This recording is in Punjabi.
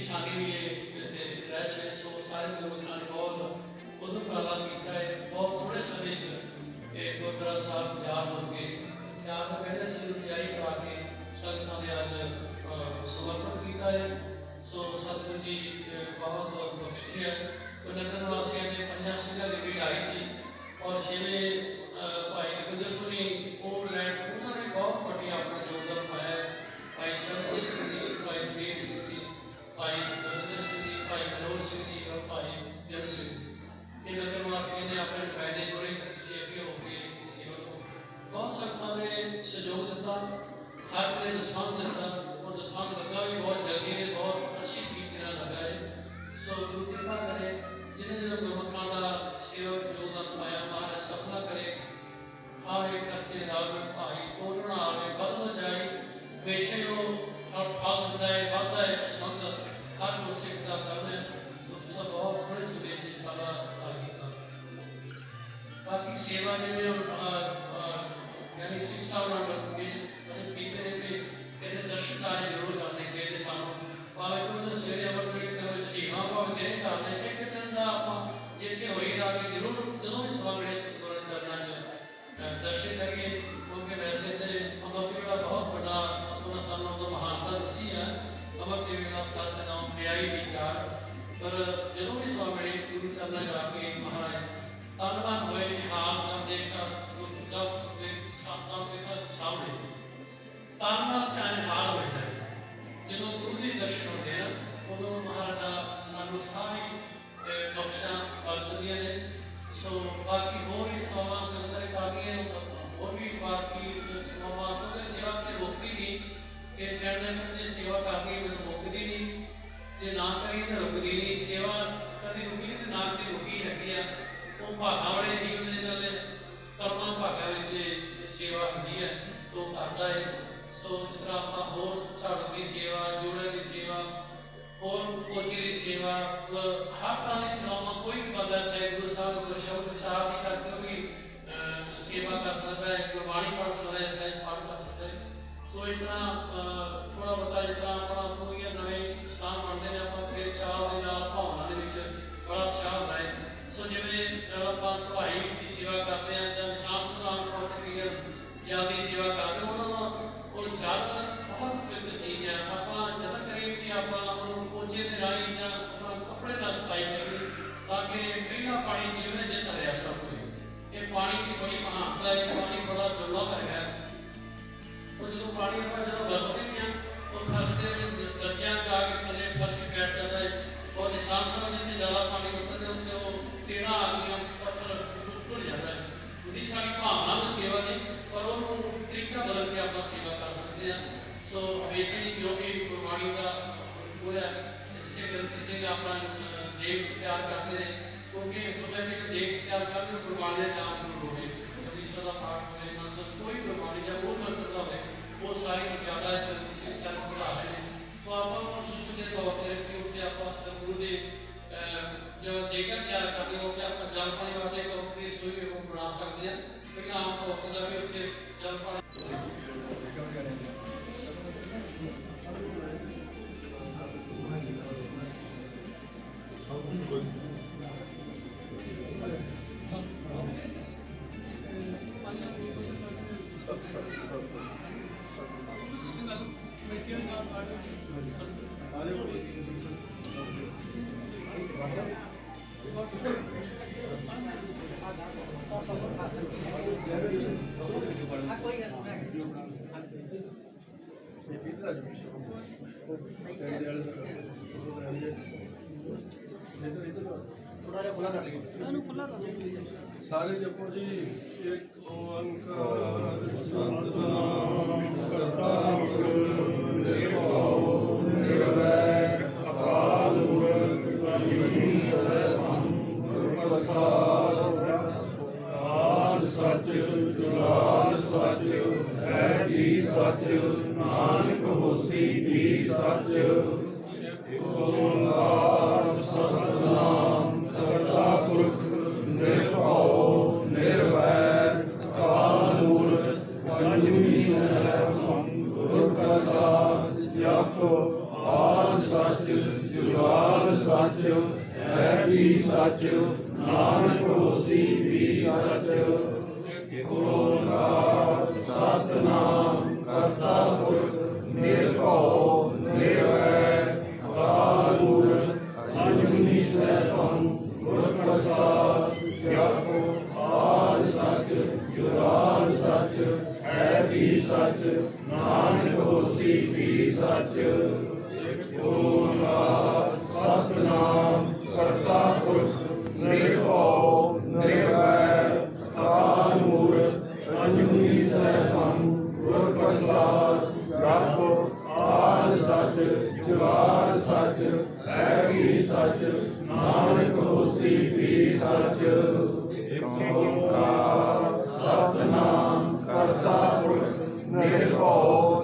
ਨਿਸ਼ਾਨੀ ਵੀ ਹੈ ਇੱਥੇ ਰਹਿ ਜਵੇ ਸੋ ਸਾਰੇ ਗੁਰਮੁਖਾਂ ਨੇ ਬਹੁਤ ਉਦੋਂ ਉਪਰਾਲਾ ਕੀਤਾ ਹੈ ਬਹੁਤ ਥੋੜੇ ਸਮੇਂ 'ਚ ਇਹ ਗੁਰਦੁਆਰਾ ਸਾਹਿਬ ਤਿਆਰ ਹੋ ਗਏ ਤਿਆਰ ਹੋ ਗਏ ਸੀ ਤਿਆਰੀ ਕਰਾ ਕੇ ਸੰਗਤਾਂ ਦੇ ਅੱਜ ਅਹ, ਸਮਰਪਣ ਕੀਤਾ ਹੈ। ਸੋ ਸਤਿਗੁਰੂ ਜੀ ਅਹ, ਬਹੁਤ ਬਹੁਤ ਬਖਸ਼ਿਸ਼ ਹੈ ਵਾਸੀਆਂ ਨੇ ਫਾਇਦੇ ਜੁੜੇ ਪਿੱਛੇ ਅੱਗੇ ਹੋ ਕੇ ਸੇਵਾ ਨੂੰ ਬਹੁਤ ਸੰਗਤਾਂ ਨੇ ਸਹਿਯੋਗ ਦਿੱਤਾ, ਹਰ ਨੇ ਦਸਵੰਧ ਦਿੱਤਾ, ਉਹ ਦਸਵੰਧ ਲੱਗਾ ਵੀ ਬਹੁਤ ਜਲਦੀ ਨੇ ਬਹੁਤ ਅੱਛੀ ਤਰੀਕੇ ਨਾਲ ਲੱਗਾ ਹੈ ਸੋ ਗੁਰੂ ਕਿਰਪਾ ਤੇ ਵੇਲਾ ਸੱਚ ਨਾਮ ਵਿਚਾਰ ਪਰ ਜਦੋਂ ਵੀ ਸਵਾਗੜੇ ਗੁਰੂ ਚਰਨਾਂ 'ਚ ਆ ਕੇ ਮਹਾਰਾਜ ਤਨਮਨ ਹੋਏ, ਨਿਹਾਲ ਕਰ ਦੇਖਾ ਜਬ ਦੇ ਸਾਤਾਂ ਦੇ ਘਰ ਸਾਹਮਣੇ ਤਨਮਨ ਧਿਆਨ ਨਿਹਾਲ ਹੋ ਜਦੋਂ ਗੁਰੂ ਦੇ ਦਰਸ਼ਨ ਹੁੰਦੇ ਆ, ਉਦੋਂ ਮਹਾਰਾਜਾ ਸਾਨੂੰ ਹੈਗੀ ਆ, ਉਹ ਭਾਗਾਂ ਵਾਲੇ ਜੀਵ ਦੇ ਕਰਮਾਂ ਭਾਗਾਂ ਵਿੱਚ ਸੇਵਾ ਹੁੰਦੀ ਹੈ, ਤੋਂ ਕਰਦਾ ਹੈ ਸੋ ਜਿਸ ਆਪਾਂ ਹੋਰ ਝਾੜੂ ਦੀ ਸੇਵਾ, ਜੋੜੇ ਦੀ ਸੇਵਾ, ਹੋਰ ਕੋਚੀ ਦੀ ਸੇਵਾ ਹਰ ਤਰ੍ਹਾਂ ਦੀ ਸੇਵਾਵਾਂ ਕੋਈ ਵੀ ਬੰਦਾ ਚਾਹੇ ਗੁਰੂ ਸਾਹਿਬ, ਗੁਰੂ ਸ਼ਬਦ ਉਚਾਰ ਨਹੀਂ ਕਰਕੇ ਵੀ ਸੇਵਾ ਕਰ ਸਕਦਾ ਹੈ ਗੁਰਬਾਣੀ ਪੜ੍ਹ ਸਕਦਾ ਹੈ, ਚਾਹੇ ਪਾਠ ਕਰ ਸਕਦਾ ਹੈ। ਸੋ ਇਸ ਥੋੜਾ ਬਹੁਤਾ ਇਸ ਆਪਣਾ ਕੋਈ ਸੇਵਾ ਕਰਦੇ ਹਾਂ ਜਾਂ ਸ਼ਾਮ ਸੁਨਾਮ ਕੋਟ ਕਲੀਅਰ ਜਿਆਦੀ ਸੇਵਾ ਕਰਦੇ ਹਾਂ, ਉਹਨਾਂ ਦਾ ਉਹ ਚਾਹ ਬਹੁਤ ਪਵਿੱਤਰ ਚੀਜ਼ ਹੈ ਆਪਾਂ ਜਦੋਂ ਕਰੀਏ ਕਿ ਆਪਾਂ ਉਹਨੂੰ ਪੋਚੇ ਦੇ ਰਾਹੀਂ ਜਾਂ ਆਪਣਾ ਕੱਪੜੇ ਨਾਲ ਸਫ਼ਾਈ ਕਰੀਏ ਤਾਂ ਕਿ ਪਹਿਲਾ ਪਾਣੀ ਜਿਵੇਂ ਜੇ ਧਰਿਆ ਸਭ ਕੋਈ ਇਹ ਪਾਣੀ ਦੀ ਬੜੀ ਮਹਾਨਤਾ ਹੈ ਇਹ ਪਾਣੀ ਬੜਾ ਦੁਰਲਭ ਹੈਗਾ ਉਹ ਜਦੋਂ ਪਾਣੀ ਆਪਾਂ ਜਦੋਂ ਜਿਸੇ ਗ੍ਰੰਥੀ ਸਿੰਘ ਆਪਣਾ ਅਹ, ਦੇਵ ਤਿਆਰ ਕਰਦੇ ਨੇ ਕਿਉਂਕਿ ਉਹਦੇ ਵਿੱਚ ਦੇਵ ਤਿਆਰ ਕਰਨ ਨੂੰ ਗੁਰਬਾਣੀ ਦਾ ਨਾਮ ਜ਼ਰੂਰ ਹੋਵੇ ਕਬੀਰ ਦਾ ਪਾਠ ਹੋਵੇ ਮਨਸਬ ਕੋਈ ਗੁਰਬਾਣੀ ਦਾ ਉਹ ਮੰਤਰ ਦਾ ਹੋਵੇ ਉਹ ਸਾਰੀ ਮਰਿਆਦਾ ਹੈ ਕਿਸੇ ਸਾਨੂੰ ਪੜਾ ਰਹੇ ਨੇ। ਤਾਂ ਆਪਾਂ ਨੂੰ ਸੂਚਨ ਦੇ ਤੌਰ ਤੇ ਸਾਰੇ ਜਪੋ ਜੀ ਇੱਕ ਓੰਕਾਰ ਸਤਨਾਮ ਕਰਤਾ ਪੁਰਖ ਨਿਰਭਉ ਨਿਰਵੈਰ ਅਕਾਲ ਮੂਰਤ ਅਜੂਨੀ ਸੈਭੰ ਪ੍ਰਸਾਦ ਆਦ ਸੱਚ ਜੁਗਾਦ ਸੱਚ ਹੈ ਵੀ ਸੱਚ ਨਾਨਕ ਹੋਸੀ ਵੀ ਸੱਚ ਓੰਕਾਰ ਸੱਚ ਹੈ ਵੀ ਸੱਚ ਨਾਨਕ ਹੋਸੀ ਵੀ ਸੱਚ ਕੋ ਕਾ ਸਤਨਾਮ ਕਰਤਾ ਪੁਰਖ ਨਿਰਭਉ ਨਿਰਵੈ ਅਕਾਲੂਰ ਅਜੂਨੀ ਸੈਭੰ ਗੁਰ ਪ੍ਰਸਾਦ ਜਪੋ ਆਦ ਸੱਚ ਜੁਰਾਦ ਸੱਚ ਹੈ ਵੀ ਸੱਚ ਨਾਨਕ ਹੋਸੀ ਵੀ ਸੱਚ Nicole